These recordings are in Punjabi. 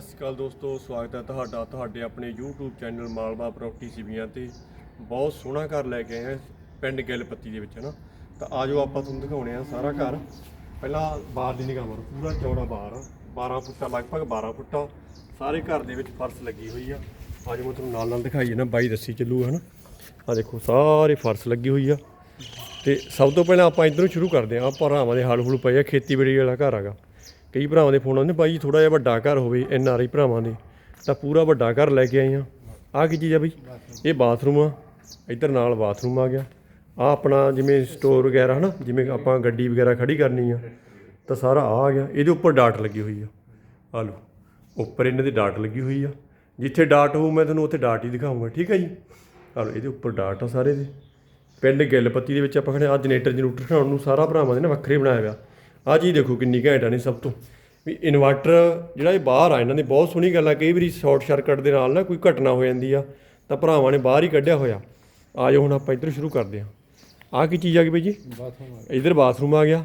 ਸਤਿ ਸ਼੍ਰੀ ਅਕਾਲ ਦੋਸਤੋ, ਸਵਾਗਤ ਹੈ ਤੁਹਾਡਾ, ਤੁਹਾਡੇ ਆਪਣੇ YouTube ਚੈਨਲ ਮਾਲਵਾ ਪ੍ਰਾਪਰਟੀ ਸੀਵੀਆਂ ਤੇ। ਬਹੁਤ ਸੋਹਣਾ ਘਰ ਲੈ ਕੇ ਆਏ ਹਾਂ ਪਿੰਡ ਗਿੱਲਪੱਤੀ ਦੇ ਵਿੱਚ ਨਾ ਤਾਂ ਆਜੋ ਆਪਾਂ ਤੁਹਾਨੂੰ ਦਿਖਾਉਣੇ ਆ ਸਾਰਾ ਘਰ। ਪਹਿਲਾਂ ਬਾਹਰ ਦੀ ਨਿਗਾਹ ਮਾਰੋ, ਪੂਰਾ ਚੌੜਾ ਬਾਹਰ ਆ। 12 ਫੁੱਟਾ, ਲਗਭਗ 12 ਫੁੱਟਾ। ਸਾਰੇ ਘਰ ਦੇ ਵਿੱਚ ਫਰਸ਼ ਲੱਗੀ ਹੋਈ ਆ। ਆਜੋ ਮੈਂ ਤੁਹਾਨੂੰ ਨਾਲ ਨਾਲ ਦਿਖਾਈ ਨਾ, ਬਾਈ ਦੱਸੀ ਚੱਲੂ, ਹਨਾ? ਆ ਦੇਖੋ, ਸਾਰੇ ਫਰਸ਼ ਲੱਗੀ ਹੋਈ ਆ। ਤੇ ਸਭ ਤੋਂ ਪਹਿਲਾਂ ਆਪਾਂ ਇਧਰੋਂ ਸ਼ੁਰੂ ਕਰਦੇ ਹਾਂ ਭਰਾਵਾਂ ਦੇ ਹਲ ਹੁਲ ਪਏ ਆ, ਖੇਤੀਬਾੜੀ ਵਾਲਾ ਘਰ ਹੈਗਾ। ਕਈ ਭਰਾਵਾਂ ਦੇ ਫੋਨ ਆਉਂਦੇ ਬਾਈ ਥੋੜਾ ਜਿਹਾ ਵੱਡਾ ਘਰ ਹੋਵੇ ਐਨ ਆਰ ਆਈ ਭਰਾਵਾਂ ਦੇ, ਤਾਂ ਪੂਰਾ ਵੱਡਾ ਘਰ ਲੈ ਕੇ ਆਏ ਆ ਆਹ ਕੀ ਚੀਜ਼ ਆ ਬਈ? ਇਹ ਬਾਥਰੂਮ ਆ, ਇੱਧਰ ਨਾਲ ਬਾਥਰੂਮ ਆ ਗਿਆ। ਆ ਆਪਣਾ ਜਿਵੇਂ ਸਟੋਰ ਵਗੈਰਾ ਹਨਾ, ਜਿਵੇਂ ਆਪਾਂ ਗੱਡੀ ਵਗੈਰਾ ਖੜੀ ਕਰਨੀ ਆ, ਤਾਂ ਸਾਰਾ ਆ ਆ ਗਿਆ। ਇਹਦੇ ਉੱਪਰ ਡਾਟ ਲੱਗੀ ਹੋਈ ਆ। ਆ ਲਓ, ਉੱਪਰ ਇਹਨਾਂ ਦੀ ਡਾਟ ਲੱਗੀ ਹੋਈ ਆ। ਜਿੱਥੇ ਡਾਟ ਹੋਊ, ਮੈਂ ਤੁਹਾਨੂੰ ਉੱਥੇ ਡਾਟ ਹੀ ਦਿਖਾਊਂਗਾ, ਠੀਕ ਹੈ ਜੀ? ਆ ਲਓ, ਇਹਦੇ ਉੱਪਰ ਡਾਟ ਆ ਸਾਰੇ ਦੇ। ਪਿੰਡ ਗਿੱਲਪੱਤੀ ਦੇ ਵਿੱਚ ਆਪਾਂ ਖੜੇ ਆ ਜਨਰੇਟਰ ਜਨੂਟਰ ਖੜਾਉਣ ਨੂੰ ਸਾਰਾ ਭਰਾਵਾਂ ਦੇ ਨਾ ਵੱਖਰੇ ਬਣਾਇਆ ਹੋਇਆ। ਆ ਚੀਜ਼ ਦੇਖੋ ਕਿੰਨੀ ਘੈਂਟ ਆ ਨੇ ਸਭ ਤੋਂ। ਵੀ ਇਨਵਰਟਰ ਜਿਹੜਾ ਇਹ ਬਾਹਰ ਆ ਇਹਨਾਂ ਦੀ ਬਹੁਤ ਸੋਹਣੀ ਗੱਲ ਆ ਕਈ ਵਾਰੀ ਸ਼ਾਰਟ ਸਰਕਟ ਦੇ ਨਾਲ ਨਾ ਕੋਈ ਘਟਨਾ ਹੋ ਜਾਂਦੀ ਆ ਤਾਂ ਭਰਾਵਾਂ ਨੇ ਬਾਹਰ ਹੀ ਕੱਢਿਆ ਹੋਇਆ। ਆ ਜਾਓ ਹੁਣ ਆਪਾਂ ਇੱਧਰ ਸ਼ੁਰੂ ਕਰਦੇ ਹਾਂ। ਆ ਕੀ ਚੀਜ਼ ਆ ਗਈ ਬਈ ਜੀ? ਬਾਥਰੂਮ ਇੱਧਰ ਬਾਥਰੂਮ ਆ ਗਿਆ।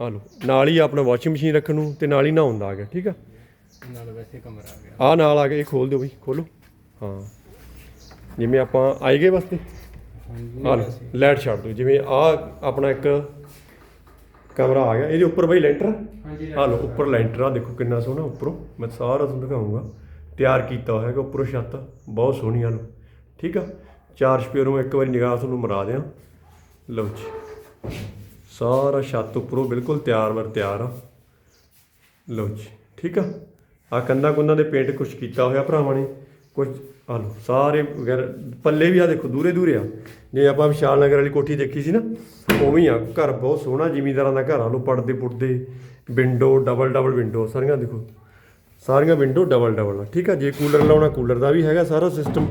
ਆ ਲਓ ਨਾਲ ਹੀ ਆਪਣਾ ਵਾਸ਼ਿੰਗ ਮਸ਼ੀਨ ਰੱਖਣ ਨੂੰ ਤੇ ਨਾਲ ਹੀ ਨਹਾਉਣ ਦਾ ਆ ਗਿਆ ਠੀਕ ਆ? ਨਾਲ ਵੈਸੇ ਕਮਰਾ ਆ ਗਿਆ। ਆ ਨਾਲ ਆ ਗਿਆ ਇਹ ਖੋਲ ਦਿਓ ਬਈ ਖੋਲੋ। ਹਾਂ। ਜਿਵੇਂ ਆਪਾਂ ਆਏ ਗਏ ਵਾਸਤੇ? ਆ ਲਓ ਲਾਈਟ ਛੱਡ ਦਿਓ। ਜਿਵੇਂ ਆ ਆਪਣਾ ਇੱਕ ਕਮਰਾ ਆ ਗਿਆ। ਇਹਦੇ ਉੱਪਰ ਬਈ ਲੈਂਟਰ ਹਾਂਜੀ ਆ ਲਓ ਉੱਪਰ ਲੈਂਟਰ ਆ। ਦੇਖੋ ਕਿੰਨਾ ਸੋਹਣਾ ਉੱਪਰੋਂ। ਮੈਂ ਸਾਰਾ ਤੁਹਾਨੂੰ ਦਿਖਾਉਂਗਾ ਤਿਆਰ ਕੀਤਾ ਹੋਇਆ ਹੈਗਾ ਉੱਪਰੋਂ ਛੱਤ। ਬਹੁਤ ਸੋਹਣੀ ਆ ਲਓ। ਠੀਕ ਆ? ਚਾਰ ਸਪੇਰੋਂ ਇੱਕ ਵਾਰੀ ਨਿਗਾਹ ਤੁਹਾਨੂੰ ਮਰਾ ਦਿਆਂ। ਲਓ ਜੀ। ਸਾਰਾ ਛੱਤ ਉੱਪਰੋਂ ਬਿਲਕੁਲ ਤਿਆਰ ਵਰ ਤਿਆਰ ਆ। ਲਓ ਜੀ। ਠੀਕ ਆ? ਆ ਕੰਧਾਂ ਕੁੰਧਾਂ ਦੇ ਪੇਂਟ ਕੁਝ ਕੀਤਾ ਹੋਇਆ ਭਰਾਵਾਂ ਨੇ। ਕੁਝ ਆ ਲਓ, ਸਾਰੇ ਵਗੈਰਾ, ਪੱਲੇ ਵੀ ਆ ਦੇਖੋ, ਦੂਰੇ ਦੂਰੇ ਆ। ਜੇ ਆਪਾਂ ਵਿਸ਼ਾਲ ਨਗਰ ਵਾਲੀ ਕੋਠੀ ਦੇਖੀ ਸੀ ਨਾ, ਉਵੇਂ ਆ, ਘਰ ਬਹੁਤ ਸੋਹਣਾ, ਜ਼ਿਮੀਂਦਾਰਾਂ ਦਾ ਘਰ ਆ ਲੋ ਪੜਦੇ ਪੁੜਦੇ ਵਿੰਡੋ ਡਬਲ ਡਬਲ ਵਿੰਡੋ ਸਾਰੀਆਂ ਦੇਖੋ। ਸਾਰੀਆਂ ਵਿੰਡੋ ਡਬਲ ਡਬਲ ਆ, ਠੀਕ ਆ? ਜੇ ਕੂਲਰ ਲਾਉਣਾ ਕੂਲਰ ਦਾ ਵੀ ਹੈਗਾ ਸਾਰਾ ਸਿਸਟਮ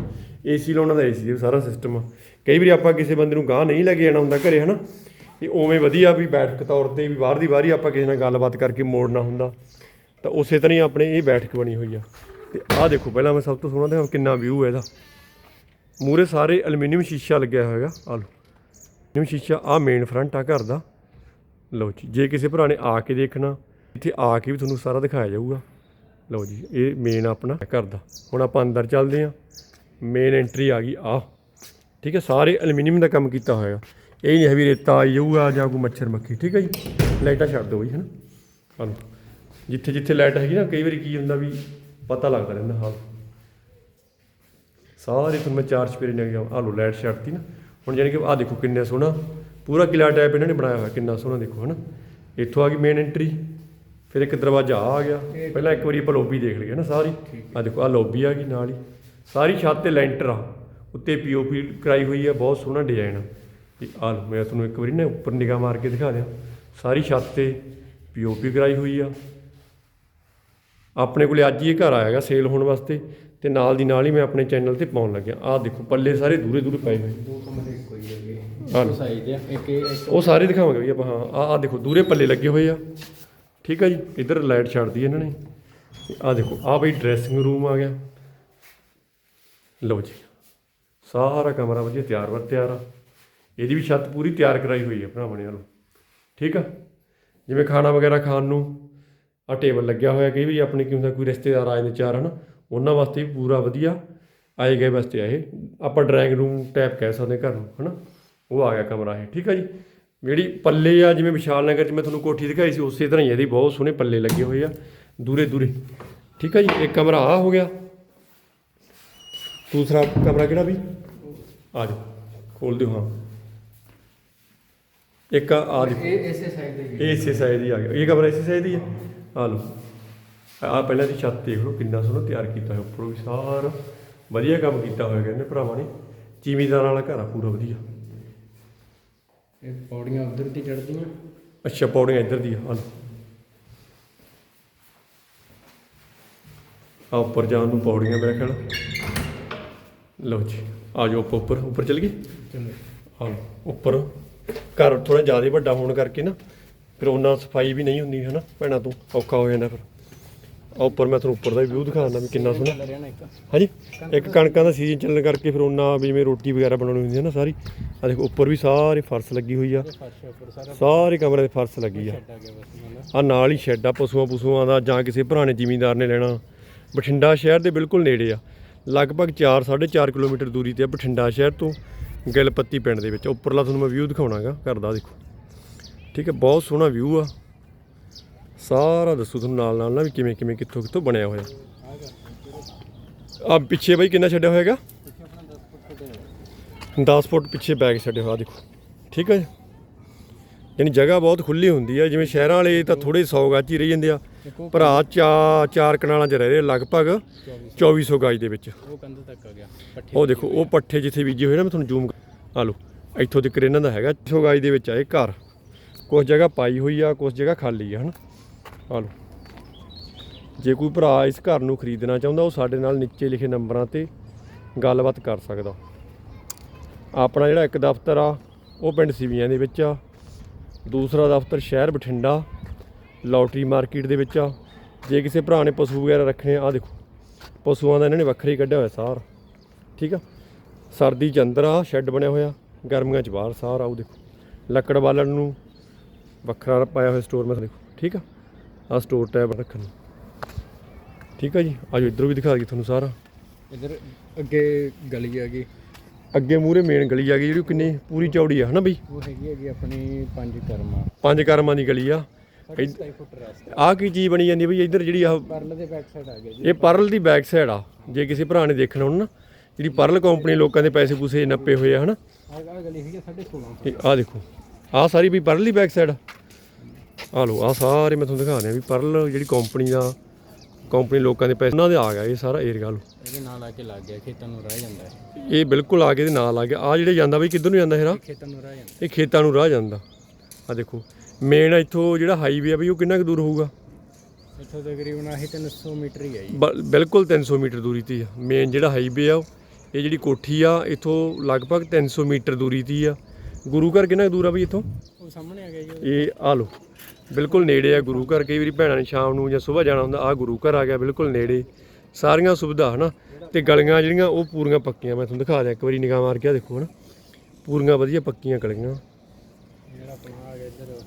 ਏਸੀ ਲਾਉਣਾ ਦਾ ਏਸੀ ਦਾ ਵੀ ਸਾਰਾ ਸਿਸਟਮ ਆ। ਕਈ ਵਾਰੀ ਆਪਾਂ ਕਿਸੇ ਬੰਦੇ ਨੂੰ ਗਾਹ ਨਹੀਂ ਲੈ ਕੇ ਜਾਣਾ ਹੁੰਦਾ ਘਰੇ, ਹਨਾ? ਇਹ ਉਵੇਂ ਵਧੀਆ ਵੀ ਬੈਠਕ ਤੌਰ ਤੇ ਵੀ ਬਾਹਰ ਦੀ ਬਾਹਰ ਹੀ ਆਪਾਂ ਕਿਸੇ ਨਾਲ ਗੱਲਬਾਤ ਕਰਕੇ ਮੋੜਨਾ ਹੁੰਦਾ। ਤਾਂ ਉਸੇ ਤਰ੍ਹਾਂ ਹੀ ਆਪਣੇ ਇਹ ਬੈਠਕ ਬਣੀ ਹੋਈ ਆ। ਤੇ ਆਹ ਦੇਖੋ, ਪਹਿਲਾਂ ਮੈਂ ਸਭ ਤੋਂ ਸੋਹਣਾ ਦਿਖਾਵਾਂ ਕਿੰਨਾ ਵਿਊ ਹੈ ਇਹਦਾ। ਮੂਰੇ ਸਾਰੇ ਐਲੂਮੀਨੀਅਮ ਸ਼ੀਸ਼ਾ ਲੱਗਿਆ ਹੋਇਆ ਹੈਗਾ। ਆ ਲਓ ਐਲੂਮੀਨੀਅਮ ਸ਼ੀਸ਼ਾ, ਆਹ ਮੇਨ ਫਰੰਟ ਆ ਘਰ ਦਾ। ਲਓ ਜੀ, ਜੇ ਕਿਸੇ ਭਰਾ ਨੇ ਆ ਕੇ ਦੇਖਣਾ, ਇੱਥੇ ਆ ਕੇ ਵੀ ਤੁਹਾਨੂੰ ਸਾਰਾ ਦਿਖਾਇਆ ਜਾਊਗਾ। ਲਓ ਜੀ, ਇਹ ਮੇਨ ਆਪਣਾ ਘਰ ਦਾ। ਹੁਣ ਆਪਾਂ ਅੰਦਰ ਚੱਲਦੇ ਹਾਂ। ਮੇਨ ਐਂਟਰੀ ਆ ਗਈ ਆ ਠੀਕ ਹੈ, ਸਾਰੇ ਐਲੂਮੀਨੀਅਮ ਦਾ ਕੰਮ ਕੀਤਾ ਹੋਇਆ। ਇਹ ਨਹੀਂ ਹੈ ਵੀ ਰੇਤਾ ਆਈ ਜਾਊਗਾ ਜਾਂ ਕੋਈ ਮੱਛਰ ਮੱਖੀ, ਠੀਕ ਹੈ ਜੀ? ਲਾਈਟਾਂ ਛੱਡ ਦਿਓ ਜੀ ਹਨਾ? ਆ ਲਓ ਜਿੱਥੇ ਜਿੱਥੇ ਲਾਈਟ ਹੈਗੀ ਨਾ, ਕਈ ਵਾਰੀ ਕੀ ਹੁੰਦਾ ਵੀ ਪਤਾ ਲੱਗਦਾ ਰਹਿੰਦਾ ਹਾਂ। ਸਾਰੇ ਤੁਹਾਨੂੰ ਮੈਂ ਚਾਰ ਚਪੇਰੇ ਨੇ ਗਿਆ ਆ ਲੋ ਲਾਈਟ ਛੱਡਤੀ ਨਾ। ਹੁਣ ਜਾਨੀ ਕਿ ਆ ਦੇਖੋ ਕਿੰਨਾ ਸੋਹਣਾ। ਪੂਰਾ ਕਿਲਾ ਟਾਈਪ ਇਹਨਾਂ ਨੇ ਬਣਾਇਆ ਹੋਇਆ ਕਿੰਨਾ ਸੋਹਣਾ ਦੇਖੋ ਹਨਾ। ਇੱਥੋਂ ਆ ਗਈ ਮੇਨ ਐਂਟਰੀ ਫਿਰ ਇੱਕ ਦਰਵਾਜ਼ਾ ਆ ਆ ਗਿਆ। ਪਹਿਲਾਂ ਇੱਕ ਵਾਰੀ ਆਪਾਂ ਲੌਬੀ ਦੇਖ ਲਈ ਹੈ ਨਾ ਸਾਰੀ ਆ ਦੇਖੋ ਆ ਲੌਬੀ ਆ ਗਈ ਨਾਲ ਹੀ। ਸਾਰੀ ਛੱਤ ਤੇ ਲੈਂਟਰ ਆ। ਉੱਤੇ ਪੀਓਪੀ ਕਰਾਈ ਹੋਈ ਆ ਬਹੁਤ ਸੋਹਣਾ ਡਿਜ਼ਾਈਨ ਆ। ਤੇ ਆ ਲਓ ਮੈਂ ਤੁਹਾਨੂੰ ਇੱਕ ਵਾਰੀ ਨਾ ਉੱਪਰ ਨਿਗਾਹ ਮਾਰ ਕੇ ਦਿਖਾ ਦਿਆਂ। ਸਾਰੀ ਛੱਤ ਤੇ ਪੀਓਪੀ ਕਰਾਈ ਹੋਈ ਆ। ਆਪਣੇ ਕੋਲੇ ਅੱਜ ਹੀ ਇਹ ਘਰ ਆਇਆਗਾ ਸੇਲ ਹੋਣ ਵਾਸਤੇ ਤੇ ਨਾਲ ਦੀ ਨਾਲ ਹੀ ਮੈਂ ਆਪਣੇ ਚੈਨਲ ਤੇ ਪਾਉਣ ਲੱਗਿਆ। ਆਹ ਦੇਖੋ ਪੱਲੇ ਸਾਰੇ ਦੂਰੇ ਦੂਰੇ ਪਏ ਹੋਏ। ਦੋ ਕਮਰੇ ਕੋਈ ਹੈਗੇ। ਹਾਂ। ਲਓ। ਸਾਈਜ਼ ਦੇ ਇੱਕ ਇਹ ਇੱਕ ਉਹ ਸਾਰੇ ਦਿਖਾਵਾਂਗੇ ਵੀ ਆਪਾਂ ਹਾਂ ਆਹ ਆਹ ਦੇਖੋ ਦੂਰੇ ਪੱਲੇ ਲੱਗੇ ਹੋਏ ਆ। ਠੀਕ ਆ ਜੀ? ਇੱਧਰ ਲਾਈਟ ਛੱਡਦੀ ਇਹਨਾਂ ਨੇ। ਆਹ ਦੇਖੋ ਆਹ ਬਈ ਡਰੈਸਿੰਗ ਰੂਮ ਆ ਗਿਆ। ਲਓ ਜੀ ਸਾਰਾ ਕਮਰਾ ਵਧੀਆ ਤਿਆਰ ਵਰ ਤਿਆਰ ਆ। ਇਹਦੀ ਵੀ ਛੱਤ ਪੂਰੀ ਤਿਆਰ ਕਰਾਈ ਹੋਈ ਹੈ ਭਰਾਵਾਂ ਨੇ ਲਓ ਠੀਕ ਆ? ਜਿਵੇਂ ਖਾਣਾ ਵਗੈਰਾ ਖਾਣ ਨੂੰ ਆ ਟੇਬਲ ਲੱਗਿਆ ਹੋਇਆ ਕਈ ਵੀ ਆਪਣੇ ਕੀ ਹੁੰਦਾ ਕੋਈ ਰਿਸ਼ਤੇਦਾਰ ਆਏ ਨੇ ਚਾਰ ਹਨ? ਉਹਨਾਂ ਵਾਸਤੇ ਵੀ ਪੂਰਾ ਵਧੀਆ ਆਏ ਗਏ ਵਾਸਤੇ ਆ ਇਹ। ਆਪਾਂ ਡਰਾਇੰਗ ਰੂਮ ਟਾਈਪ ਕਹਿ ਸਕਦੇ ਹਾਂ ਘਰ ਨੂੰ ਹਨਾ? ਉਹ ਆ ਗਿਆ ਕਮਰਾ ਇਹ ਠੀਕ ਆ ਜੀ? ਜਿਹੜੀ ਪੱਲੇ ਆ ਜਿਵੇਂ ਵਿਸ਼ਾਲ ਨਗਰ 'ਚ ਮੈਂ ਤੁਹਾਨੂੰ ਕੋਠੀ ਦਿਖਾਈ ਸੀ ਉਸੇ ਤਰ੍ਹਾਂ ਹੀ ਇਹਦੀ ਬਹੁਤ ਸੋਹਣੇ ਪੱਲੇ ਲੱਗੇ ਹੋਏ ਆ ਦੂਰੇ ਦੂਰੇ। ਠੀਕ ਆ ਜੀ? ਇੱਕ ਕਮਰਾ ਆ ਹੋ ਗਿਆ। ਦੂਸਰਾ ਕਮਰਾ ਕਿਹੜਾ ਵੀ? ਆ ਜਾਓ ਖੋਲ ਦਿਓ ਹਾਂ। ਇੱਕ ਆ ਇਹ ਇਸੇ ਸਾਈਜ਼ ਦੇ ਇਹ ਇਸੇ ਸਾਈਜ਼ ਦੀ ਆ ਗਿਆ। ਇਹ ਕਮਰਾ ਇਸੇ ਸਾਈਜ਼ ਦੀ ਹੈ ਆ ਲਓ। ਆ ਪਹਿਲਾਂ ਦੀ ਛੱਤ ਦੇਖ ਲਓ ਕਿੰਨਾ ਸੋਹਣਾ ਤਿਆਰ ਕੀਤਾ ਹੋਇਆ ਉੱਪਰੋਂ ਵੀ ਸਾਰਾ ਵਧੀਆ ਕੰਮ ਕੀਤਾ ਹੋਇਆ ਕਹਿੰਦੇ ਭਰਾਵਾਂ ਨੇ। ਜ਼ਿਮੀਦਾਰ ਵਾਲਾ ਘਰ ਆ ਪੂਰਾ ਵਧੀਆ। ਇਹ ਪੌੜੀਆਂ ਉਧਰ ਦੀ ਚੜਦੀਆਂ ਅੱਛਾ ਪੌੜੀਆਂ ਇੱਧਰ ਦੀ ਆ ਆ ਲਓ। ਆ ਉੱਪਰ ਜਾਣ ਨੂੰ ਪੌੜੀਆਂ ਮੇਰੇ ਖਿਆਲ। ਲਓ ਜੀ ਆ ਜਾਓ ਆਪਾਂ ਉੱਪਰ। ਉੱਪਰ ਚੱਲ ਗਏ? ਚਲੋ। ਹਾਂ ਉੱਪਰ। ਘਰ ਥੋੜਾ ਜ਼ਿਆਦਾ ਵੱਡਾ ਹੋਣ ਕਰਕੇ ਨਾ ਫਿਰ ਉਹਨਾਂ ਸਫ਼ਾਈ ਵੀ ਨਹੀਂ ਹੁੰਦੀ ਹੈ ਨਾ ਭੈਣਾਂ ਤੋਂ ਔਖਾ ਹੋ ਜਾਂਦਾ ਫਿਰ। ਆ ਉੱਪਰ ਮੈਂ ਤੁਹਾਨੂੰ ਉੱਪਰ ਦਾ ਵੀ ਵਿਊ ਦਿਖਾ ਦਿੰਦਾ ਵੀ ਕਿੰਨਾ ਸੋਹਣਾ। ਹਾਂਜੀ, ਇੱਕ ਕਣਕਾਂ ਦਾ ਸੀਜ਼ਨ ਚੱਲਣ ਕਰਕੇ ਫਿਰ ਉਹਨਾਂ ਵੀ ਜਿਵੇਂ ਰੋਟੀ ਵਗੈਰਾ ਬਣਾਉਣੀ ਹੁੰਦੀ ਹੈ ਨਾ ਸਾਰੀ ਆ ਦੇਖੋ ਉੱਪਰ ਵੀ ਸਾਰੇ ਫਰਸ਼ ਲੱਗੀ ਹੋਈ ਆ। ਸਾਰੇ ਕਮਰੇ ਦੇ ਫਰਸ਼ ਲੱਗੀ ਆ। ਆ ਨਾਲ ਹੀ ਸ਼ੈੱਡ ਆ, ਪਸ਼ੂਆਂ ਪਸ਼ੂਆਂ ਦਾ ਜਾਂ ਕਿਸੇ ਪੁਰਾਣੇ ਜ਼ਿਮੀਂਦਾਰ ਨੇ ਲੈਣਾ। ਬਠਿੰਡਾ ਸ਼ਹਿਰ ਦੇ ਬਿਲਕੁਲ ਨੇੜੇ ਆ। ਲਗਭਗ 4 4.5 ਕਿਲੋਮੀਟਰ ਦੂਰੀ ਤੇ ਆ ਬਠਿੰਡਾ ਸ਼ਹਿਰ ਤੋਂ ਗਿਲਪੱਤੀ ਪਿੰਡ ਦੇ ਵਿੱਚ। ਉੱਪਰਲਾ ਤੁਹਾਨੂੰ ਮੈਂ ਵਿਊ ਦਿਖਾਉਣਾਗਾ, ਘਰ ਦਾ ਦੇਖੋ। ਠੀਕ ਹੈ ਬਹੁਤ ਸੋਹਣਾ ਵਿਊ ਆ। ਸਾਰਾ ਦੱਸੋ ਤੁਹਾਨੂੰ ਨਾਲ ਨਾਲ ਨਾ ਵੀ ਕਿਵੇਂ ਕਿਵੇਂ ਕਿੱਥੋਂ ਕਿੱਥੋਂ ਬਣਿਆ ਹੋਇਆ। ਆ ਪਿੱਛੇ ਬਾਈ ਕਿੰਨਾ ਛੱਡਿਆ ਹੋਏਗਾ 10 ਫੁੱਟ ਪਿੱਛੇ ਬੈਗ ਛੱਡਿਆ ਹੋਇਆ ਦੇਖੋ। ਠੀਕ ਹੈ ਯਾਨੀ ਜਗ੍ਹਾ ਬਹੁਤ ਖੁੱਲੀ ਹੁੰਦੀ ਹੈ ਜਿਵੇਂ ਸ਼ਹਿਰਾਂ ਵਾਲੇ ਤਾਂ ਥੋੜੇ 100 ਗਾਜ ਹੀ ਰਹੀ ਜਾਂਦੇ ਆ। ਭਰਾ ਚਾ ਚਾਰ ਕਨਾਲਾਂ 'ਚ ਰਹਿ ਰਹੇ ਲਗਭਗ 2400 ਗਾਜ ਦੇ ਵਿੱਚ। ਉਹ ਕੰਧ ਤੱਕ ਆ ਗਿਆ ਉਹ ਦੇਖੋ ਉਹ ਪੱਠੇ ਜਿੱਥੇ ਬੀਜੇ ਹੋਏ ਨਾ ਮੈਂ ਤੁਹਾਨੂੰ ਜ਼ੂਮ ਆ ਲਓ ਇੱਥੋਂ ਤੱਕ ਇਹਨਾਂ ਦਾ ਹੈਗਾ 200 ਗਾਜ ਦੇ ਵਿੱਚ ਆ ਇਹ ਘਰ। ਕੁਝ ਜਗ੍ਹਾ ਪਾਈ ਹੋਈ ਆ ਕੁਝ ਜਗ੍ਹਾ ਖਾਲੀ ਆ, ਹਨ? ਆ ਲਓ। ਜੇ ਕੋਈ ਭਰਾ ਇਸ ਘਰ ਨੂੰ ਖਰੀਦਣਾ ਚਾਹੁੰਦਾ, ਉਹ ਸਾਡੇ ਨਾਲ ਨੀਚੇ ਲਿਖੇ ਨੰਬਰਾਂ ਤੇ ਗੱਲਬਾਤ ਕਰ ਸਕਦਾ। ਆਪਣਾ ਜਿਹੜਾ ਇੱਕ ਦਫ਼ਤਰ ਆ, ਉਹ ਪਿੰਡ ਸਿਵੀਆਂ ਦੇ ਵਿੱਚ ਆ। ਦੂਸਰਾ ਦਫ਼ਤਰ ਸ਼ਹਿਰ ਬਠਿੰਡਾ, ਲੋਟਰੀ ਮਾਰਕੀਟ ਦੇ ਵਿੱਚ ਆ। ਜੇ ਕਿਸੇ ਭਰਾ ਨੇ ਪਸ਼ੂ ਵਗੈਰਾ ਰੱਖਣੇ ਆ, ਆਹ ਦੇਖੋ। ਪਸ਼ੂਆਂ ਦਾ ਇਹਨਾਂ ਨੇ ਵੱਖਰੇ ਕੱਢਿਆ ਹੋਇਆ ਸਾਰ। ਠੀਕ ਆ? ਸਰਦੀ ਚ ਅੰਦਰ ਆ, ਸ਼ੈੱਡ ਬਣਿਆ ਹੋਇਆ। ਗਰਮੀਆਂ ਚ ਬਾਹਰ ਸਾਰ ਆਉ ਦੇਖੋ। ਲੱਕੜ ਬਾਲਣ ਨੂੰ ਵੱਖਰਾ ਪਾਇਆ ਹੋਇਆ ਸਟੋਰ ਮੈਂ ਦੇਖੋ ਠੀਕ ਆ? ਆ ਸਟੋਰ ਟੈਬ ਰੱਖਣ ਠੀਕ ਆ ਜੀ? ਆਜੋ ਇਧਰੋਂ ਵੀ ਦਿਖਾ ਦਈਏ ਤੁਹਾਨੂੰ ਸਾਰਾ। ਇਧਰ ਅੱਗੇ ਗਲੀ ਆ ਗਈ। ਅੱਗੇ ਮੂਰੇ ਮੇਨ ਗਲੀ ਆ ਗਈ ਜਿਹੜੀ ਕਿੰਨੀ? ਪੂਰੀ ਚੌੜੀ ਆ ਹਨਾ ਬਈ? ਉਹ ਹੈਗੀ ਹੈਗੀ ਆਪਣੀ ਪੰਜ ਕਰਮਾ। ਪੰਜ ਕਰਮਾਂ ਦੀ ਗਲੀ ਆ। 27 ਫੁੱਟ ਰਸਤਾ। ਆਹ ਕੀ ਚੀਜ਼ ਬਣੀ ਜਾਂਦੀ ਆ ਬਈ? ਇੱਧਰ ਜਿਹੜੀ ਆ ਪਰਲ ਦੇ ਬੈਕ ਸਾਈਡ ਆ ਗਿਆ ਜੀ। ਇਹ ਪਰਲ ਦੀ ਬੈਕ ਸਾਈਡ ਆ। ਜੇ ਕਿਸੇ ਭਰਾ ਨੇ ਦੇਖਣਾ ਹੋਣਾ ਨਾ ਜਿਹੜੀ ਪਰਲ ਕੰਪਨੀ ਲੋਕਾਂ ਦੇ ਪੈਸੇ ਪੂਸੇ ਨੱਪੇ ਹੋਏ ਆ ਹਨਾ? ਆ ਆ ਗਲੀ ਹੈਗੀ 16.5 ਫੁੱਟ। ਇਹ ਆਹ ਦੇਖੋ। ਆਹ ਸਾਰੀ ਵੀ ਪਰਲ ਦੀ ਬੈਕ ਸਾਈਡ ਆ ਲਓ ਆਹ ਸਾਰੇ ਮੈਂ ਤੁਹਾਨੂੰ ਦਿਖਾ ਰਿਹਾ ਵੀ ਪਰਲ ਜਿਹੜੀ ਕੰਪਨੀ ਦਾ ਕੰਪਨੀ ਲੋਕਾਂ ਦੇ ਪੈਸੇ ਉਹਨਾਂ ਦੇ ਆ ਗਿਆ ਇਹ ਸਾਰਾ ਏਰੀਆ ਲਓ। ਇਹਦੇ ਨਾਲ ਆ ਕੇ ਲੱਗ ਗਿਆ ਖੇਤਾਂ ਨੂੰ ਰਹਿ ਜਾਂਦਾ ਹੈ। ਇਹ ਬਿਲਕੁਲ ਆ ਕੇ ਦੇ ਨਾਲ ਆ ਗਿਆ। ਆ ਜਿਹੜੇ ਜਾਂਦਾ ਬਈ ਕਿੱਧਰ ਨੂੰ ਜਾਂਦਾ ਹੈਰਾ ਖੇਤਾਂ ਨੂੰ ਰਹਿ ਜਾਂਦਾ। ਇਹ ਖੇਤਾਂ ਨੂੰ ਰਾਹ ਜਾਂਦਾ। ਆ ਦੇਖੋ ਮੇਨ ਇੱਥੋਂ ਜਿਹੜਾ ਹਾਈਵੇ ਆ ਬਈ ਉਹ ਕਿੰਨਾ ਕੁ ਦੂਰ ਹੋਊਗਾ? ਇੱਥੋਂ ਤਕਰੀਬਨ ਆਹੀ 300 ਮੀਟਰ ਹੀ ਹੈ ਜੀ। ਬ- ਬਿਲਕੁਲ 300 ਮੀਟਰ ਦੂਰੀ ਤੇ ਆ। ਮੇਨ ਜਿਹੜਾ ਹਾਈਵੇ ਆ ਉਹ- ਇਹ ਜਿਹੜੀ ਕੋਠੀ ਆ ਇੱਥੋਂ ਲਗਭਗ 300 ਮੀਟਰ ਦੂਰੀ ਤੇ ਆ। ਗੁਰੂ ਘਰ ਕਿੰਨਾ ਕੁ ਦੂਰ ਆ ਬਈ ਇੱਥੋਂ? ਉਹ ਸਾਹਮਣੇ ਆ ਗਿਆ ਜੀ। ਇਹ ਆ ਲੋ ਬਿਲਕੁਲ ਨੇੜੇ ਆ ਗੁਰੂ ਘਰ ਕਈ ਵਾਰੀ ਭੈਣਾਂ ਨੇ ਸ਼ਾਮ ਨੂੰ ਜਾਂ ਸਵੇਰ ਜਾਣਾ ਹੁੰਦਾ ਆ ਗੁਰੂ ਘਰ ਆ ਗਿਆ ਬਿਲਕੁਲ ਨੇੜੇ। ਸਾਰੀਆਂ ਸੁਵਿਧਾ ਹਨਾ? ਤੇ ਗਲੀਆਂ ਜਿਹੜੀਆਂ ਉਹ ਪੂਰੀਆਂ ਪੱਕੀਆਂ। ਮੈਂ ਤੁਹਾਨੂੰ ਦਿਖਾ ਦਿਆਂ ਇੱਕ ਵਾਰੀ ਨਿਗਾਹ ਮਾਰ ਕੇ ਆਹ ਦੇਖੋ ਹਨਾ? ਪੂਰੀਆਂ ਵਧੀਆ ਪੱਕੀਆਂ ਗਲੀਆਂ। ਜਿਹੜਾ ਆਪਣਾ ਆ ਗਿਆ ਇੱਧਰ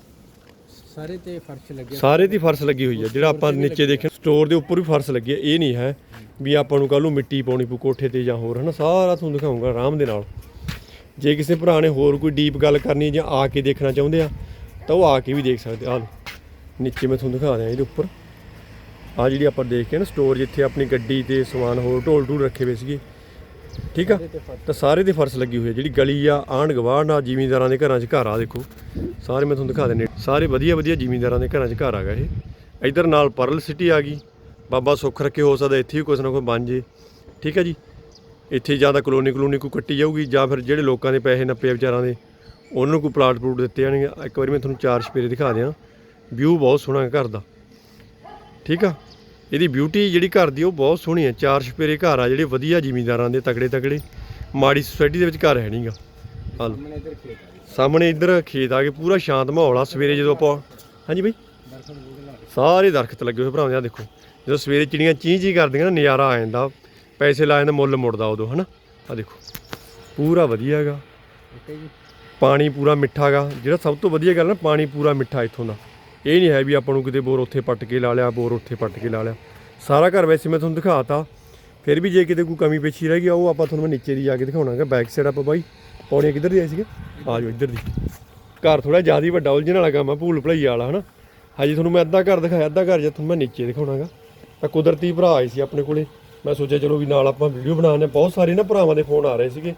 ਸਾਰੇ ਤੇ ਫਰਸ਼ ਲੱਗਿਆ। ਸਾਰੇ ਦੀ ਫਰਸ਼ ਲੱਗੀ ਹੋਈ ਆ। ਜਿਹੜਾ ਆਪਾਂ ਨੀਚੇ ਦੇਖਿਆ ਸਟੋਰ ਦੇ ਉੱਪਰ ਵੀ ਫਰਸ਼ ਲੱਗੀ ਆ। ਇਹ ਨਹੀਂ ਹੈ ਵੀ ਆਪਾਂ ਨੂੰ ਕੱਲ ਨੂੰ ਮਿੱਟੀ ਪਾਉਣੀ ਪਊ ਕੋਠੇ ਤੇ ਜਾਂ ਹੋਰ ਹਨਾ? ਸਾਰਾ ਤੁਹਾਨੂੰ ਦਿਖਾਉਂਗਾ ਆਰਾਮ ਦੇ ਨਾਲ। ਜੇ ਕਿਸੇ ਭਰਾ ਨੇ ਹੋਰ ਕੋਈ ਡੀਪ ਗੱਲ ਕਰਨੀ ਜਾਂ ਆ ਕੇ ਦੇਖਣਾ ਚਾਹੁੰਦੇ ਆ, ਤਾਂ ਉਹ ਆ ਕੇ ਵੀ ਦੇਖ ਸਕਦੇ ਆ। ਨੀਚੇ ਮੈਂ ਤੁਹਾਨੂੰ ਦਿਖਾ ਦਿਆਂ ਇਹਦੇ ਉੱਪਰ। ਆ ਜਿਹੜੀ ਆਪਾਂ ਦੇਖ ਕੇ ਨਾ ਸਟੋਰ ਜਿੱਥੇ ਆਪਣੀ ਗੱਡੀ ਤੇ ਸਮਾਨ ਹੋਰ ਢੋਲ ਢੂਲ ਰੱਖੇ ਹੋਏ ਸੀਗੇ। ਠੀਕ ਆ? ਤਾਂ ਸਾਰੇ ਦੇ ਫਰਸ਼ ਲੱਗੀ ਹੋਈ ਹੈ ਜਿਹੜੀ ਗਲੀ ਆ, ਆਂਢ ਗਵਾਂਢ ਆ, ਜ਼ਿਮੀਂਦਾਰਾਂ ਦੇ ਘਰਾਂ 'ਚ ਘਰ ਆ ਦੇਖੋ। ਸਾਰੇ ਮੈਂ ਤੁਹਾਨੂੰ ਦਿਖਾ ਦਿੰਨੇ ਸਾਰੇ ਵਧੀਆ ਵਧੀਆ ਜ਼ਿਮੀਂਦਾਰਾਂ ਦੇ ਘਰਾਂ 'ਚ ਘਰ ਆ ਗਏ ਇਹ। ਇਧਰ ਨਾਲ ਪਰਲ ਸਿਟੀ ਆ ਗਈ। ਬਾਬਾ ਸੁੱਖ ਰੱਖੇ ਹੋ ਸਕਦਾ ਇੱਥੇ ਵੀ ਕੁਛ ਨਾ ਕੋਈ ਬਣ ਜੇ। ਠੀਕ ਆ ਜੀ? ਇੱਥੇ ਜਾਂ ਤਾਂ ਕਲੋਨੀ ਕਲੋਨੀ ਕੋਈ ਕੱਟੀ ਜਾਊਗੀ ਜਾਂ ਫਿਰ ਜਿਹੜੇ ਲੋਕਾਂ ਦੇ ਪੈਸੇ ਨੱਪੇ ਵਿਚਾਰਾਂ ਦੇ ਉਹਨਾਂ ਨੂੰ ਕੋਈ ਪਲਾਟ ਪਲੂਟ ਦਿੱਤੇ ਜਾਣਗੇ। ਇੱਕ ਵਾਰੀ ਮੈਂ ਤੁਹਾਨੂੰ ਚਾਰ ਛਪੇਰੇ ਦਿਖਾ ਦਿਆਂ। ਵਿਊ ਬਹੁਤ ਸੋਹਣਾ ਹੈ ਘਰ ਦਾ। ਠੀਕ ਆ? ਇਹਦੀ ਬਿਊਟੀ ਜਿਹੜੀ ਘਰ ਦੀ ਉਹ ਬਹੁਤ ਸੋਹਣੀ ਹੈ। ਚਾਰ ਛਪੇਰੇ ਘਰ ਆ ਜਿਹੜੇ ਵਧੀਆ ਜ਼ਿਮੀਂਦਾਰਾਂ ਦੇ ਤਕੜੇ ਤਕੜੇ। ਮਾੜੀ ਸੁਸਾਇਟੀ ਦੇ ਵਿੱਚ ਘਰ ਹੈ ਨਹੀਂਗਾ ਲਓ ਸਾਹਮਣੇ ਇੱਧਰ ਖੇਤ ਆ ਕੇ ਪੂਰਾ ਸ਼ਾਂਤ ਮਾਹੌਲ ਆ। ਸਵੇਰੇ ਜਦੋਂ ਆਪਾਂ ਹਾਂਜੀ ਬਈ। ਕੇ। ਸਾਰੇ ਦਰਖਤ ਲੱਗੇ ਹੋਏ ਭਰਾਵਾਂ ਆ ਦੇਖੋ। ਜਦੋਂ ਸਵੇਰੇ ਚਿੜੀਆਂ ਚੀਂ ਚੀਂ ਕਰਦੀਆਂ ਨਾ ਨਜ਼ਾਰਾ ਆ ਜਾਂਦਾ। ਪੈਸੇ ਲਾ ਜਾਂਦਾ ਮੁੱਲ ਮੁੜਦਾ ਉਦੋਂ ਹਨਾ? ਆ ਦੇਖੋ ਪੂਰਾ ਵਧੀਆ ਹੈਗਾ। ਪਾਣੀ ਪੂਰਾ ਮਿੱਠਾ ਗਾ ਜਿਹੜਾ ਸਭ ਤੋਂ ਵਧੀਆ ਗੱਲ ਨਾ ਪਾਣੀ ਪੂਰਾ ਮਿੱਠਾ ਇੱਥੋਂ ਦਾ। ਇਹ ਨਹੀਂ ਹੈ ਵੀ ਆਪਾਂ ਨੂੰ ਕਿਤੇ ਬੋਰ ਉੱਥੇ ਪੱਟ ਕੇ ਲਾ ਲਿਆ ਬੋਰ ਉੱਥੇ ਪੱਟ ਕੇ ਲਾ ਲਿਆ। ਸਾਰਾ ਘਰ ਵੈਸੇ ਮੈਂ ਤੁਹਾਨੂੰ ਦਿਖਾਤਾ। ਫਿਰ ਵੀ ਜੇ ਕਿਤੇ ਕੋਈ ਕਮੀ ਪੇਸ਼ੀ ਰਹਿ ਗਈ ਉਹ ਆਪਾਂ ਤੁਹਾਨੂੰ ਮੈਂ ਨੀਚੇ ਦੀ ਜਾ ਕੇ ਦਿਖਾਉਣਾਗਾ ਬੈਕ ਸਾਈਡ ਆਪਾਂ ਬਾਈ ਪੌੜੀਆਂ ਕਿੱਧਰ ਦੀ ਆਈ ਸੀਗੇ? ਆ ਜਾਓ ਇੱਧਰ ਦੀ। ਘਰ ਥੋੜਾ ਜ਼ਿਆਦਾ ਹੀ ਵੱਡਾ ਉਲਝਣ ਵਾਲਾ ਕੰਮ ਆ ਭੂਲ ਭੁਲਈਆ ਵਾਲਾ ਹਨਾ? ਹਜੇ ਤੁਹਾਨੂੰ ਮੈਂ ਅੱਧਾ ਘਰ ਦਿਖਾਇਆ ਅੱਧਾ ਘਰ ਜੇ ਤੁਹਾਨੂੰ ਮੈਂ ਨੀਚੇ ਦਿਖਾਉਣਾਗਾ ਤਾਂ ਕੁਦਰਤੀ ਭਰਾ ਆਏ ਸੀ ਆਪਣੇ ਕੋਲੇ। ਮੈਂ ਸੋਚਿਆ ਚਲੋ ਵੀ ਨਾਲ ਆਪਾਂ ਵੀਡੀਓ ਬਣਾਉਂਦੇ ਹਾਂ। ਬਹੁਤ ਸਾਰੇ ਨਾ ਭਰਾਵਾਂ ਦੇ ਫੋਨ ਆ ਰਹੇ ਸੀਗੇ।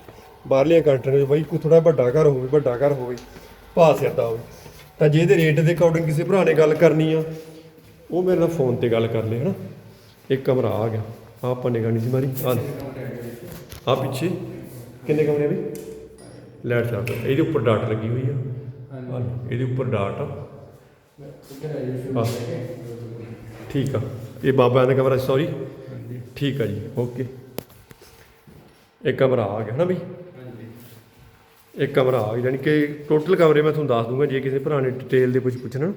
ਬਾਹਰਲੀਆਂ ਕੰਟਰੀਆਂ ਦੇ ਬਾਈ ਕੋਈ ਥੋੜਾ ਵੱਡਾ ਘਰ ਹੋਵੇ, ਵੱਡਾ ਘਰ ਹੋਵੇ ਭਾਅ ਸਿਰ ਦਾ ਹੋਵੇ ਤਾਂ ਜੇ ਇਹਦੇ ਰੇਟ ਦੇ ਅਕੋਰਡਿੰਗ ਕਿਸੇ ਭਰਾ ਨੇ ਗੱਲ ਕਰਨੀ ਆ, ਉਹ ਮੇਰੇ ਨਾਲ ਫੋਨ ਤੇ ਗੱਲ ਕਰ ਲੇ ਹਨਾ। ਇੱਕ ਕਮਰਾ ਆ ਗਿਆ। ਆਹ ਆਪਾਂ ਨਿਗਾਹ ਨਹੀਂ ਸੀ ਮਾਰੀ। ਆ ਆ ਪਿੱਛੇ। ਕਿੰਨੇ ਕਮਰੇ ਆ ਬਈ? ਲਾਈਟ ਚੱਲ ਰਹੀ ਇਹਦੇ ਉੱਪਰ ਡਾਟ ਲੱਗੀ ਹੋਈ ਆ। ਆਹ ਇਹਦੇ ਉੱਪਰ ਡਾਟ ਆ। ਠੀਕ ਆ। ਇਹ ਬਾਬਾ ਦਾ ਕਮਰਾ ਸੌਰੀ ਠੀਕ ਆ ਜੀ ਓਕੇ। ਇੱਕ ਕਮਰਾ ਆ ਗਿਆ ਨਾ ਬਈ? ਇੱਕ ਕਮਰਾ ਆ ਗਿਆ ਯਾਨੀ ਕਿ ਟੋਟਲ ਕਮਰੇ ਮੈਂ ਤੁਹਾਨੂੰ ਦੱਸ ਦੂੰਗਾ ਜੇ ਕਿਸੇ ਭਰਾ ਨੇ ਡਿਟੇਲ ਦੇ ਕੁਝ ਪੁੱਛਣਾ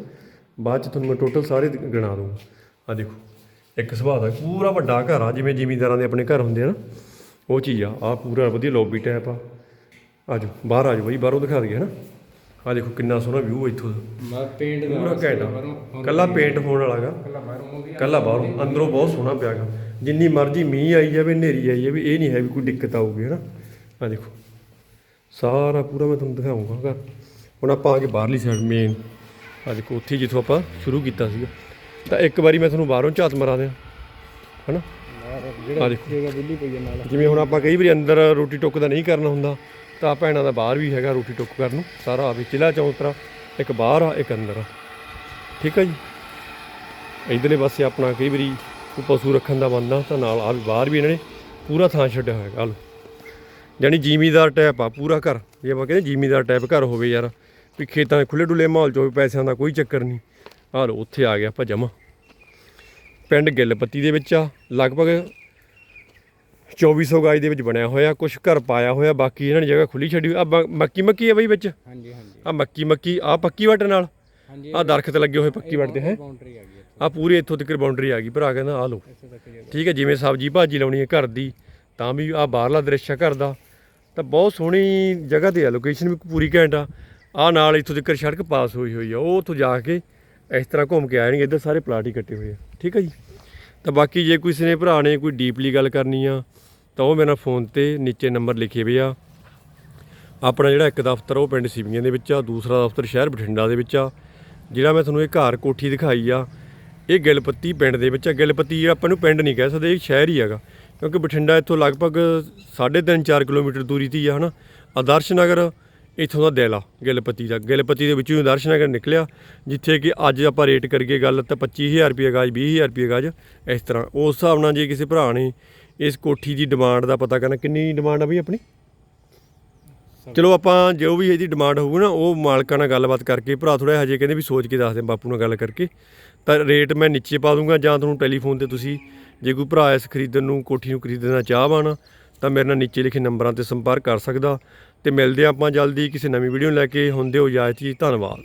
ਬਾਅਦ ਚ ਤੁਹਾਨੂੰ ਮੈਂ ਟੋਟਲ ਸਾਰੇ ਗਿਣਾ ਦੂੰਗਾ। ਆ ਦੇਖੋ ਇੱਕ ਸੁਭਾਅ ਦਾ ਪੂਰਾ ਵੱਡਾ ਘਰ ਆ ਜਿਵੇਂ ਜ਼ਿਮੀਂਦਾਰਾਂ ਦੇ ਆਪਣੇ ਘਰ ਹੁੰਦੇ ਆ ਨਾ ਉਹ ਚੀਜ਼ ਆ ਆ ਪੂਰਾ ਵਧੀਆ ਲੌਬੀ ਟਾਈਪ ਆ। ਆਜੋ ਬਾਹਰ ਆਜੋ ਬਈ ਬਾਹਰੋਂ ਦਿਖਾ ਦਈਏ ਨਾ? ਆ ਦੇਖੋ ਕਿੰਨਾ ਸੋਹਣਾ ਵਿਊ ਇੱਥੋਂ ਦਾ। ਮੈਂ ਪੇਂਟ ਦਾ ਪੂਰਾ ਘੈਂਟ ਆ। ਕੱਲਾ ਪੇਂਟ ਹੋਣ ਵਾਲਾਗਾ ਕੱਲਾ ਬਾਹਰੋਂ ਅੰਦਰੋਂ ਬਹੁਤ ਸੋਹਣਾ ਪਿਆਗਾ ਜਿੰਨੀ ਮਰਜ਼ੀ ਮੀਂਹ ਆਈ ਜਾਵੇ ਹਨੇਰੀ ਆਈ ਜਾਵੇ ਇਹ ਨਹੀਂ ਹੈ ਵੀ ਕੋਈ ਦਿੱਕਤ ਆਊਗੀ ਹੈ ਨਾ ਆ ਦੇਖੋ ਸਾਰਾ ਪੂਰਾ ਮੈਂ ਤੁਹਾਨੂੰ ਦਿਖਾਉਂਗਾ ਘਰ। ਹੁਣ ਆਪਾਂ ਆ ਕੇ ਬਾਹਰਲੀ ਸਾਈਡ ਮੇਨ ਆ ਦੇਖੋ ਉੱਥੇ ਜਿੱਥੋਂ ਆਪਾਂ ਸ਼ੁਰੂ ਕੀਤਾ ਸੀਗਾ। ਤਾਂ ਇੱਕ ਵਾਰੀ ਮੈਂ ਤੁਹਾਨੂੰ ਬਾਹਰੋਂ ਝਾਤ ਮਰਾ ਦਿਆਂ ਹਨਾ? ਆ ਦੇਖੋ। ਜਗ੍ਹਾ ਬਿੱਲੀ ਪਈ ਹੈ ਨਾਲ। ਜਿਵੇਂ ਹੁਣ ਆਪਾਂ ਕਈ ਵਾਰੀ ਅੰਦਰ ਰੋਟੀ ਟੁੱਕ ਦਾ ਨਹੀਂ ਕਰਨਾ ਹੁੰਦਾ ਤਾਂ ਭੈਣਾਂ ਦਾ ਬਾਹਰ ਵੀ ਹੈਗਾ ਰੋਟੀ ਟੁੱਕ ਕਰਨ ਨੂੰ। ਸਾਰਾ ਆ ਵੀ ਚਿਲਾ ਚੌਂਤਰਾ ਇੱਕ ਬਾਹਰ ਆ ਇੱਕ ਅੰਦਰ ਆ। ਠੀਕ ਆ ਜੀ? ਇਧਰਲੇ ਪਾਸੇ ਆਪਣਾ ਕਈ ਵਾਰੀ ਕੋਈ ਪਸ਼ੂ ਰੱਖਣ ਦਾ ਬੰਦਾ ਤਾਂ ਨਾਲ ਆ ਵੀ ਬਾਹਰ ਵੀ ਇਹਨਾਂ ਨੇ ਪੂਰਾ ਥਾਂ ਛੱਡਿਆ ਹੋਇਆ ਹੈਗਾ ਯਾਨੀ ਜ਼ਿਮੀਦਾਰ ਟਾਈਪ ਆ ਪੂਰਾ ਘਰ। ਜੇ ਆਪਾਂ ਕਹਿੰਦੇ ਜ਼ਿਮੀਦਾਰ ਟਾਈਪ ਘਰ ਹੋਵੇ ਯਾਰ ਵੀ ਖੇਤਾਂ ਦੇ ਖੁੱਲੇ ਡੁੱਲੇ ਮਾਹੌਲ ਚ ਹੋਵੇ ਪੈਸਿਆਂ ਦਾ ਕੋਈ ਚੱਕਰ ਨਹੀਂ। ਆ ਉੱਥੇ ਆ ਗਿਆ ਆਪਾਂ ਜਮਾ ਪਿੰਡ ਗਿੱਲਪੱਤੀ ਦੇ ਵਿੱਚ ਆ ਲਗਭਗ 2400 ਗਾਜ ਦੇ ਵਿੱਚ ਬਣਿਆ ਹੋਇਆ ਕੁਝ ਘਰ ਪਾਇਆ ਹੋਇਆ ਬਾਕੀ ਇਹਨਾਂ ਨੇ ਜਗ੍ਹਾ ਖੁੱਲੀ ਛੱਡੀ ਆ ਮੱਕੀ ਮੱਕੀ ਆ ਬਈ ਵਿੱਚ? ਹਾਂਜੀ ਹਾਂਜੀ। ਆ ਮੱਕੀ ਮੱਕੀ ਆ ਪੱਕੀ ਵੱਟ ਨਾਲ? ਹਾਂਜੀ ਆ ਦਰਖਤ ਲੱਗੇ ਹੋਏ ਪੱਕੀ ਵੱਟ ਦੇ ਹੈ? ਆ ਪੂਰੀ ਇੱਥੋਂ ਤੱਕ ਬਾਉਂਡਰੀ ਆ ਗਈ। ਭਰਾ ਕਹਿੰਦਾ ਆ ਲਓ ਠੀਕ ਹੈ ਜਿਵੇਂ ਸਬਜੀ ਭਾਜੀ ਲਾਉਣੀ ਹੈ ਘਰ ਦੀ ਤਾਂ ਵੀ ਆ ਬਾਹਰਲਾ ਦ੍ਰਿਸ਼ ਆ ਘਰ ਦਾ। ਤਾਂ ਬਹੁਤ ਸੋਹਣੀ ਜਗ੍ਹਾ ਤੇ ਆ ਲੋਕੇਸ਼ਨ ਵੀ ਪੂਰੀ ਘੈਂਟ ਆ। ਆ ਨਾਲ ਇੱਥੋਂ ਤੱਕ ਸੜਕ ਪਾਸ ਹੋਈ ਹੋਈ ਆ। ਉਹ ਉੱਥੋਂ ਜਾ ਕੇ ਇਸ ਤਰ੍ਹਾਂ ਘੁੰਮ ਕੇ ਆਣਗੇ ਇੱਧਰ ਸਾਰੇ ਪਲਾਟ ਹੀ ਕੱਟੇ ਹੋਏ ਆ। ਠੀਕ ਹੈ ਜੀ? ਤਾਂ ਬਾਕੀ ਜੇ ਕਿਸੇ ਨੇ ਭਰਾ ਨੇ ਕੋਈ ਡੀਪਲੀ ਗੱਲ ਕਰਨੀ ਆ ਤਾਂ ਉਹ ਮੇਰੇ ਫੋਨ ਤੇ ਨੀਚੇ ਨੰਬਰ ਲਿਖੇ ਹੋਏ ਆ। ਆਪਣਾ ਜਿਹੜਾ ਇੱਕ ਦਫ਼ਤਰ ਉਹ ਪਿੰਡ ਸਿਵੀਆਂ ਦੇ ਵਿੱਚ ਆ ਦੂਸਰਾ ਦਫ਼ਤਰ ਸ਼ਹਿਰ ਬਠਿੰਡਾ ਦੇ ਵਿੱਚ ਆ। ਜਿਹੜਾ ਮੈਂ ਤੁਹਾਨੂੰ ਇਹ ਘਰ ਕੋਠੀ ਦਿਖਾਈ ਆ ਇਹ ਗਿਲਪੱਤੀ ਪਿੰਡ ਦੇ ਵਿੱਚ ਆ। ਗਿਲਪੱਤੀ ਆਪਾਂ ਨੂੰ ਪਿੰਡ ਨਹੀਂ ਕਹਿ ਸਕਦੇ, ਇਹ ਸ਼ਹਿਰ ਹੀ ਹੈਗਾ। ਕਿਉਂਕਿ ਬਠਿੰਡਾ ਇੱਥੋਂ ਲਗਭਗ 3.5 4 ਕਿਲੋਮੀਟਰ ਦੂਰੀ ਤੇ ਹੀ ਆ, ਹਨਾ? ਆਦਰਸ਼ ਨਗਰ, ਇੱਥੋਂ ਦਾ ਦਿਲ ਆ, ਗਿਲਪਤੀ ਦਾ। ਗਿਲਪਤੀ ਦੇ ਵਿੱਚੋਂ ਹੀ ਆਦਰਸ਼ ਨਗਰ ਨਿਕਲਿਆ, ਜਿੱਥੇ ਕਿ ਅੱਜ ਆਪਾਂ ਰੇਟ ਕਰੀਏ ਗੱਲ ਤਾਂ 25000 ਰੁਪਏ ਗਾਜ 20000 ਰੁਪਏ ਗਾਜ, ਇਸ ਤਰ੍ਹਾਂ। ਉਸ ਹਿਸਾਬ ਨਾਲ ਜੇ ਕਿਸੇ ਭਰਾ ਨੇ ਇਸ ਕੋਠੀ ਦੀ ਡਿਮਾਂਡ ਦਾ ਪਤਾ ਕਰਨਾ, ਕਿੰਨੀ ਡਿਮਾਂਡ ਆ ਬਈ ਆਪਣੀ? ਚਲੋ ਆਪਾਂ ਜੋ ਵੀ ਇਹਦੀ ਡਿਮਾਂਡ ਹੋਊਗੀ ਨਾ, ਉਹ ਮਾਲਕਾਂ ਨਾਲ ਗੱਲਬਾਤ ਕਰਕੇ, ਭਰਾ ਥੋੜਾ ਹਜੇ ਕਹਿੰਦੇ ਵੀ ਸੋਚ ਕੇ ਦੱਸ ਦੇ ਬਾਪੂ ਨਾਲ ਗੱਲ ਕਰਕੇ। ਤਾਂ ਰੇਟ ਮੈਂ ਨੀਚੇ ਪਾ ਦੂੰਗਾ, ਜਾਂ ਤੁਹਾਨੂੰ ਟੈਲੀਫੋਨ ਤੇ ਤੁਸੀਂ ਜੇ ਕੋਈ ਭਰਾ ਇਸ ਖਰੀਦਣ ਨੂੰ, ਕੋਠੀ ਨੂੰ ਖਰੀਦਣਾ ਚਾਹਵਾਨ, ਤਾਂ ਮੇਰੇ ਨਾਲ ਨੀਚੇ ਲਿਖੇ ਨੰਬਰਾਂ ਤੇ ਸੰਪਰਕ ਕਰ ਸਕਦਾ। ਤੇ ਮਿਲਦੇ ਹਾਂ ਆਪਾਂ ਜਲਦੀ ਕਿਸੇ ਨਵੀਂ ਵੀਡੀਓ ਲੈ ਕੇ। ਹੁੰਦੇ ਹੋ ਇਜਾਜ਼ਤ ਜੀ, ਧੰਨਵਾਦ।